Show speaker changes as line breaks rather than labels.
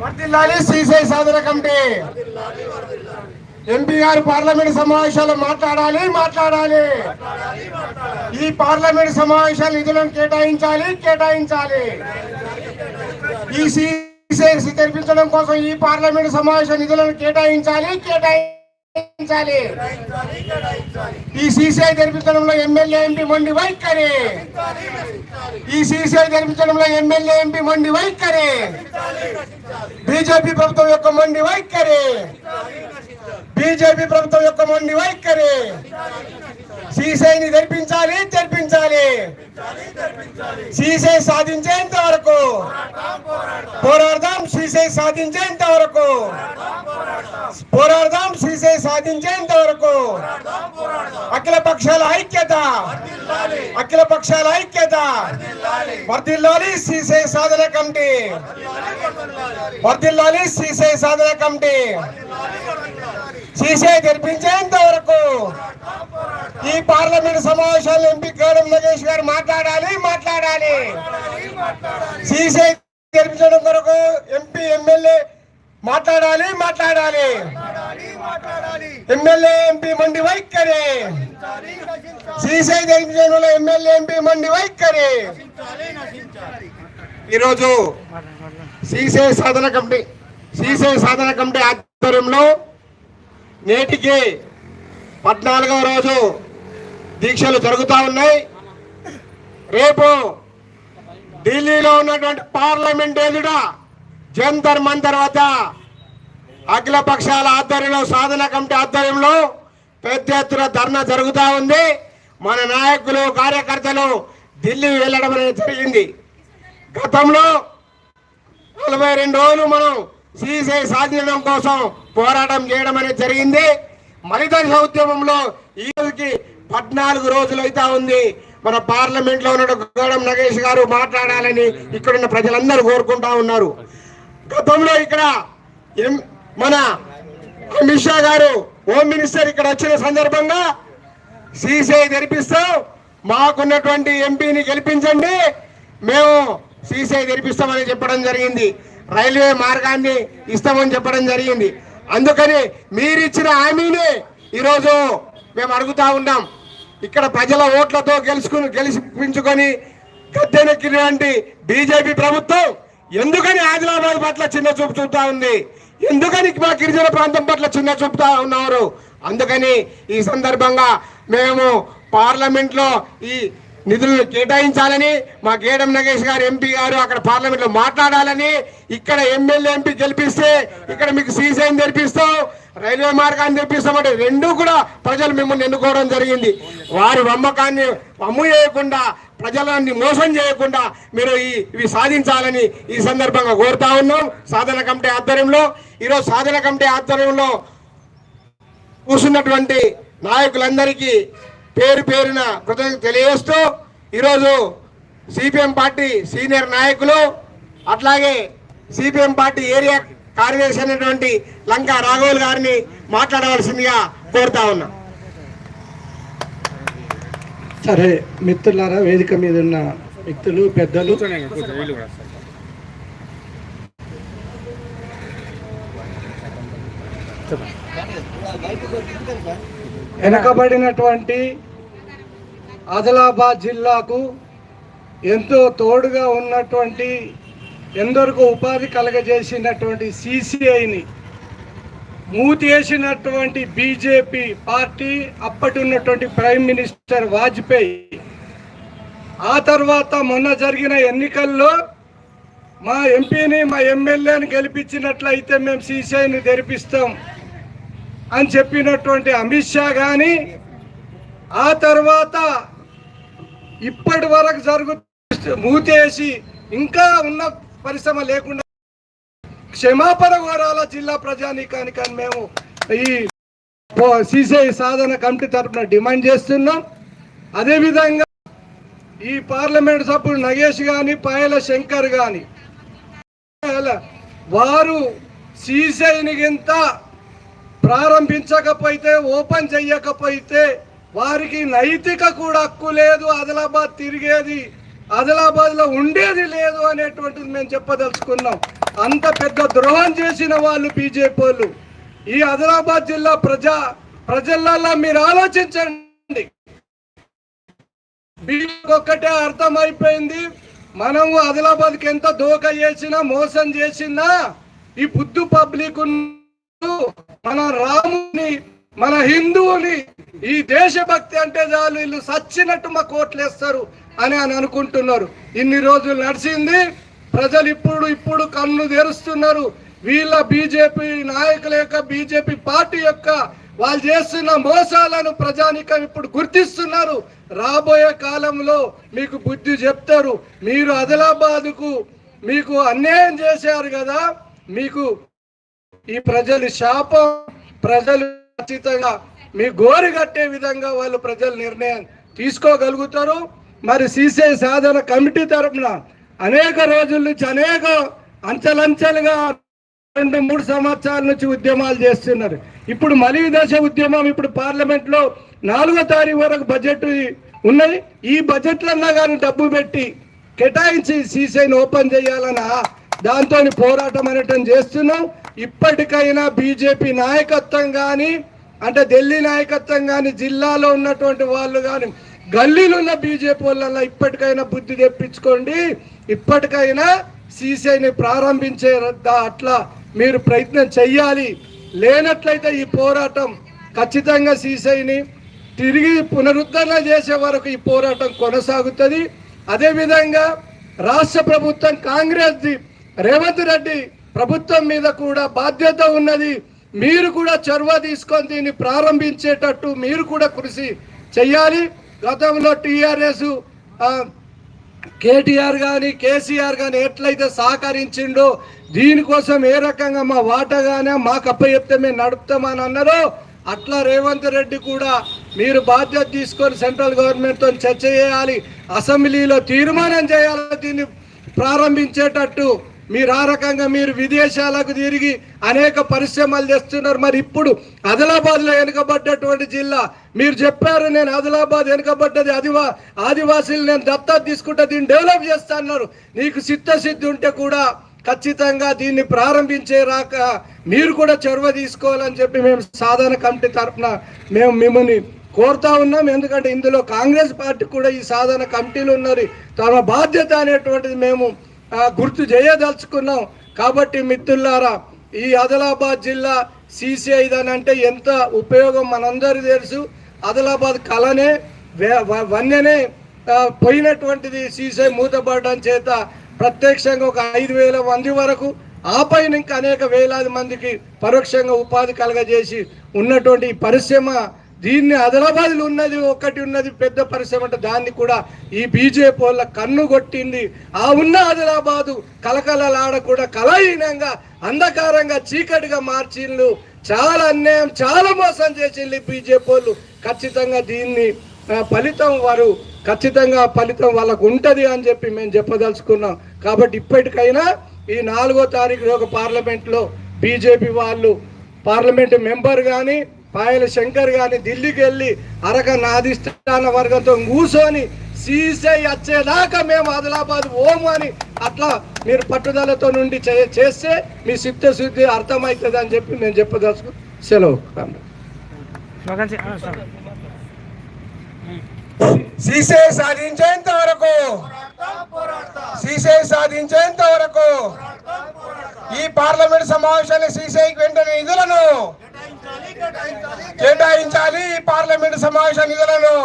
వర్దిల్లాలి శ్రీశై సాధన కమిటీ. ఎంపీ గారు పార్లమెంట్ సమావేశాలు మాట్లాడాలి మాట్లాడాలి. ఈ పార్లమెంట్ సమావేశాలు నిధులను కేటాయించాలి కేటాయించాలి. ఈ సీసీ తెరిపించడం కోసం ఈ పార్లమెంట్ సమావేశ నిధులను కేటాయించాలి కేటాయించాలి. ఈ సీసీఐ జరిపించడంలో ఎమ్మెల్యే ఎంపీ మొండి వైఖరి. ఈ సీసీఐ జరిపించడంలో ఎమ్మెల్యే ఎంపీ మొండి వైఖరి. బీజేపీ ప్రభుత్వం యొక్క మొండి వైఖరి. బీజేపీ ప్రభుత్వం యొక్క మొండి వైఖరి. సీసీఐని తెరిపించాలి తెరిపించాలి సీసీఐ సాధించేంత వరకు పోరాడదాం సీసీఐ సాధించేంత వరకు పోరాడదాం సీసీఐ సాధించేంత వరకు అఖిల పక్షాల ఐక్యత అఖిల పక్షాల ఐక్యత. వర్దిల్లాలి సీసీఐ సాధన కమిటీ. వర్దిల్లాలి సీసీఐ సాధన కమిటీ. సీసీఐ గెలిపించేంత వరకు ఈ పార్లమెంట్ సమావేశాలు ఎంపీ గౌరవ్ నగేష్ గారు మాట్లాడాలి మాట్లాడాలి. సీసీఐ గెలిపించడం కొరకు ఎంపీ ఎమ్మెల్యే మాట్లాడాలి మాట్లాడాలి. ఎమ్మెల్యే ఎంపీ మండి వైఖరి. సీసీఐ వల్ల ఎమ్మెల్యే ఎంపీ మండి వైఖరి. ఈరోజు సీసీఐ సాధన కమిటీ సీసీఐ సాధన కమిటీ ఆధ్వర్యంలో నేటికి పద్నాలుగవ రోజు దీక్షలు జరుగుతూ ఉన్నాయి. రేపు ఢిల్లీలో ఉన్నటువంటి పార్లమెంట్ ఎదుట జంతర్ మంతర్ వద్ద అఖిల పక్షాల ఆధ్వర్యంలో సాధన కమిటీ ఆధ్వర్యంలో పెద్ద ఎత్తున ధర్నా జరుగుతూ ఉంది. మన నాయకులు కార్యకర్తలు ఢిల్లీ వెళ్ళడం అనేది జరిగింది. గతంలో నలభై రెండు రోజులు మనం సీసీ సాధించడం కోసం పోరాటం చేయడం అనేది జరిగింది. మలిదశ ఉద్యమంలో ఈరోజుకి పద్నాలుగు రోజులు అయితే ఉంది. మన పార్లమెంట్లో ఉన్న గోడం నగేష్ గారు మాట్లాడాలని ఇక్కడున్న ప్రజలందరూ కోరుకుంటా ఉన్నారు. గతంలో ఇక్కడ ఎం- మన అమిత్ షా గారు హోమ్ మినిస్టర్ ఇక్కడ వచ్చిన సందర్భంగా సీసీఐ తెరిపిస్తాం మాకున్నటువంటి ఎంపీని గెలిపించండి. మేము సీసీఐ తెరిపిస్తామని చెప్పడం జరిగింది. రైల్వే మార్గాన్ని ఇస్తామని చెప్పడం జరిగింది. అందుకని మీరిచ్చిన హామీనే ఈరోజు మేము అడుగుతా ఉన్నాం. ఇక్కడ ప్రజల ఓట్లతో గెలుచుకుని గెలిపించుకొని గద్దెనెక్కినటువంటి బీజేపీ ప్రభుత్వం ఎందుకని ఆదిలాబాద్ పట్ల చిన్న చూపు చూపుతా ఉంది? ఎందుకని మా గిరిజన ప్రాంతం పట్ల చిన్న చూపుతా ఉన్నారు? అందుకని ఈ సందర్భంగా మేము పార్లమెంట్లో ఈ నిధులను కేటాయించాలని మా గేడం నగేష్ గారు ఎంపీ గారు అక్కడ పార్లమెంట్లో మాట్లాడాలని ఇక్కడ ఎమ్మెల్యే ఎంపీ గెలిపిస్తే ఇక్కడ మీకు సీసీఎం తెరిపిస్తాం రైల్వే మార్గాన్ని తెప్పిస్తామంటే రెండు కూడా ప్రజలు మిమ్మల్ని ఎన్నుకోవడం జరిగింది. వారి నమ్మకాన్ని అమ్ము చేయకుండా ప్రజలని మోసం చేయకుండా మీరు ఈ ఇవి సాధించాలని ఈ సందర్భంగా కోరుతా ఉన్నాం. సాధన కమిటీ ఆధ్వర్యంలో ఈరోజు సాధన కమిటీ ఆధ్వర్యంలో కూర్చున్నటువంటి నాయకులందరికీ పేరు పేరున కృతజ్ఞత తెలియజేస్తూ ఈరోజు సిపిఎం పార్టీ సీనియర్ నాయకులు అట్లాగే సిపిఎం పార్టీ ఏరియా కార్యదర్శి అయినటువంటి లంకా రాఘవులు గారిని మాట్లాడవలసిందిగా కోరుతా ఉన్నా.
సరే మిత్రులారా వేదిక మీద ఉన్న వ్యక్తులు పెద్దలు. వెనకబడినటువంటి ఆదిలాబాద్ జిల్లాకు ఎంతో తోడుగా ఉన్నటువంటి ఎందరికో ఉపాధి కలగజేసినటువంటి సిసిఐని మూతేసినటువంటి బీజేపీ పార్టీ అప్పటి ఉన్నటువంటి ప్రైమ్ మినిస్టర్ వాజ్పేయి. ఆ తర్వాత మొన్న జరిగిన ఎన్నికల్లో మా ఎంపీని మా ఎమ్మెల్యేని గెలిపించినట్లయితే మేము సీసీఐని తెరిపిస్తాం అని చెప్పినటువంటి అమిత్ షా కానీ ఆ తర్వాత ఇప్పటి వరకు జరుగు మూతేసి ఇంకా ఉన్న పరిశ్రమ లేకుండా క్షమాపణ కోరాల జిల్లా ప్రజానీకానికి అని మేము ఈ సిసిఐ సాధన కమిటీ తరఫున డిమాండ్ చేస్తున్నాం. అదేవిధంగా ఈ పార్లమెంట్ సభ్యుడు నగేష్ గాని పాయల శంకర్ గాని వారు సిసిఐని గింత ప్రారంభించకపోతే ఓపెన్ చెయ్యకపోతే వారికి నైతిక కూడా హక్కు లేదు ఆదిలాబాద్ తిరిగేది ఆదిలాబాద్లో ఉండేది లేదు అనేటువంటిది మేము చెప్పదలుచుకున్నాం. అంత పెద్ద ద్రోహం చేసిన వాళ్ళు బీజేపీ వాళ్ళు. ఈ ఆదిలాబాద్ జిల్లా ప్రజా ప్రజలలో మీరు ఆలోచించండి. ఒక్కటే అర్థమైపోయింది మనము ఆదిలాబాద్కి ఎంత దోక చేసినా మోసం చేసినా ఈ బుద్ధు పబ్లిక్ మన రాముని మన హిందువుని ఈ దేశభక్తి అంటే చాలు వీళ్ళు సచ్చినట్టు మా కోట్లేస్తారు అని అని అనుకుంటున్నారు. ఇన్ని రోజులు నడిచింది ప్రజలు ఇప్పుడు ఇప్పుడు కన్ను తెరుస్తున్నారు. వీళ్ళ బీజేపీ నాయకుల యొక్క బీజేపీ పార్టీ యొక్క వాళ్ళు చేస్తున్న మోసాలను ప్రజానికం ఇప్పుడు గుర్తిస్తున్నారు. రాబోయే కాలంలో మీకు బుద్ధి చెప్తారు. మీరు ఆదిలాబాద్కు మీకు అన్యాయం చేశారు కదా మీకు ఈ ప్రజలు శాపం ప్రజలు ఖచ్చితంగా మీ గోరి కట్టే విధంగా వాళ్ళు ప్రజలు నిర్ణయం తీసుకోగలుగుతారు. మరి సీసీఐ సాధన కమిటీ తరఫున అనేక రోజుల నుంచి అనేక అంచెలంచెలుగా రెండు మూడు సంవత్సరాల నుంచి ఉద్యమాలు చేస్తున్నారు. ఇప్పుడు మలి దశ ఉద్యమం ఇప్పుడు పార్లమెంట్లో నాలుగో తారీఖు వరకు బడ్జెట్ ఉన్నది. ఈ బడ్జెట్లన్నా కానీ డబ్బు పెట్టి కేటాయించి సీసీఐని ఓపెన్ చేయాలన్న దాంతో పోరాటం అనేటం చేస్తున్నాం. ఇప్పటికైనా బీజేపీ నాయకత్వం కానీ అంటే ఢిల్లీ నాయకత్వం కానీ జిల్లాలో ఉన్నటువంటి వాళ్ళు కానీ గల్లీలో ఉన్న బీజేపీ వాళ్ళ ఇప్పటికైనా బుద్ధి తెప్పించుకోండి. ఇప్పటికైనా సీసీఐని ప్రారంభించే అట్లా మీరు ప్రయత్నం చెయ్యాలి. లేనట్లయితే ఈ పోరాటం ఖచ్చితంగా సీసీఐని తిరిగి పునరుద్ధరణ చేసే వరకు ఈ పోరాటం కొనసాగుతుంది. అదేవిధంగా రాష్ట్ర ప్రభుత్వం కాంగ్రెస్ది రేవంత్ రెడ్డి ప్రభుత్వం మీద కూడా బాధ్యత ఉన్నది. మీరు కూడా చొరవ తీసుకొని దీన్ని ప్రారంభించేటట్టు మీరు కూడా కృషి చెయ్యాలి. గతంలో టీఆర్ఎస్ కేటీఆర్ కానీ కేసీఆర్ కానీ ఎట్లయితే సహకరించిండో దీనికోసం ఏ రకంగా మా వాటగానే మాకు అప్పచెప్తే మేము నడుపుతామని అన్నారో అట్లా రేవంత్ రెడ్డి కూడా మీరు బాధ్యత తీసుకొని సెంట్రల్ గవర్నమెంట్తో చర్చ చేయాలి. అసెంబ్లీలో తీర్మానం చేయాలి దీన్ని ప్రారంభించేటట్టు. మీరు ఆ రకంగా మీరు విదేశాలకు తిరిగి అనేక పరిశ్రమలు తెస్తున్నారు. మరి ఇప్పుడు ఆదిలాబాద్లో వెనుకబడ్డటువంటి జిల్లా మీరు చెప్పారు నేను ఆదిలాబాద్ వెనుకబడ్డది ఆదివా ఆదివాసీలు నేను దత్తా తీసుకుంటే దీన్ని డెవలప్ చేస్తా అన్నారు. నీకు సిద్ధసిద్ధి ఉంటే కూడా ఖచ్చితంగా దీన్ని ప్రారంభించే రాక మీరు కూడా చొరవ తీసుకోవాలని చెప్పి మేము సాధారణ కమిటీ తరఫున మేము మిమ్మల్ని కోరుతా ఉన్నాం. ఎందుకంటే ఇందులో కాంగ్రెస్ పార్టీ కూడా ఈ సాధారణ కమిటీలు ఉన్నారు. తమ బాధ్యత అనేటువంటిది మేము గుర్తు చేయదలుచుకున్నాం. కాబట్టి మిత్రులారా ఈ ఆదిలాబాద్ జిల్లా సిసిఐ అంటే ఎంత ఉపయోగం మనందరికీ తెలుసు. ఆదిలాబాద్ కళనే వన్యనే పోయినటువంటిది సీసీఐ మూతపడడం చేత ప్రత్యక్షంగా ఒక ఐదు వేల మంది వరకు ఆ పైన ఇంకా అనేక వేలాది మందికి పరోక్షంగా ఉపాధి కలగజేసి ఉన్నటువంటి ఈ పరిశ్రమ దీన్ని ఆదిలాబాద్లో ఉన్నది ఒకటి ఉన్నది పెద్ద పరిశ్రమ అంటే దాన్ని కూడా ఈ బీజేపీ వాళ్ళ కన్ను కొట్టింది. ఆ ఉన్న ఆదిలాబాదు కలకలలాడ కూడా కలహీనంగా అంధకారంగా చీకటిగా మార్చిండ్లు. చాలా అన్యాయం చాలా మోసం చేసింది బీజేపీ వాళ్ళు. ఖచ్చితంగా దీన్ని ఫలితం వారు ఖచ్చితంగా ఫలితం వాళ్ళకు ఉంటుంది అని చెప్పి మేము చెప్పదలుచుకున్నాం. కాబట్టి ఇప్పటికైనా ఈ నాలుగో తారీఖు ఒక పార్లమెంట్లో బీజేపీ వాళ్ళు పార్లమెంట్ మెంబర్ కానీ పాయల శంకర్ గారిని ఢిల్లీకి వెళ్ళి అరక నాధిష్టాన వర్గంతో కూర్చొని సీసై వచ్చేదాకా మేము ఆదిలాబాద్ ఓము అని అట్లా మీరు పట్టుదలతో నుండి చే- చేస్తే మీ చిత్తశుద్ధి అర్థమవుతుంది అని చెప్పి నేను చెప్పదలుచుకు సెలవు.
సీసే సాధించేంత వరకు సీసే సాధించేంత వరకు ఈ పార్లమెంట్ సమావేశాన్ని సీసీఐకి వెంటనే నిధులను కేటాయించాలి ఈ పార్లమెంట్ సమావేశ నిధులను.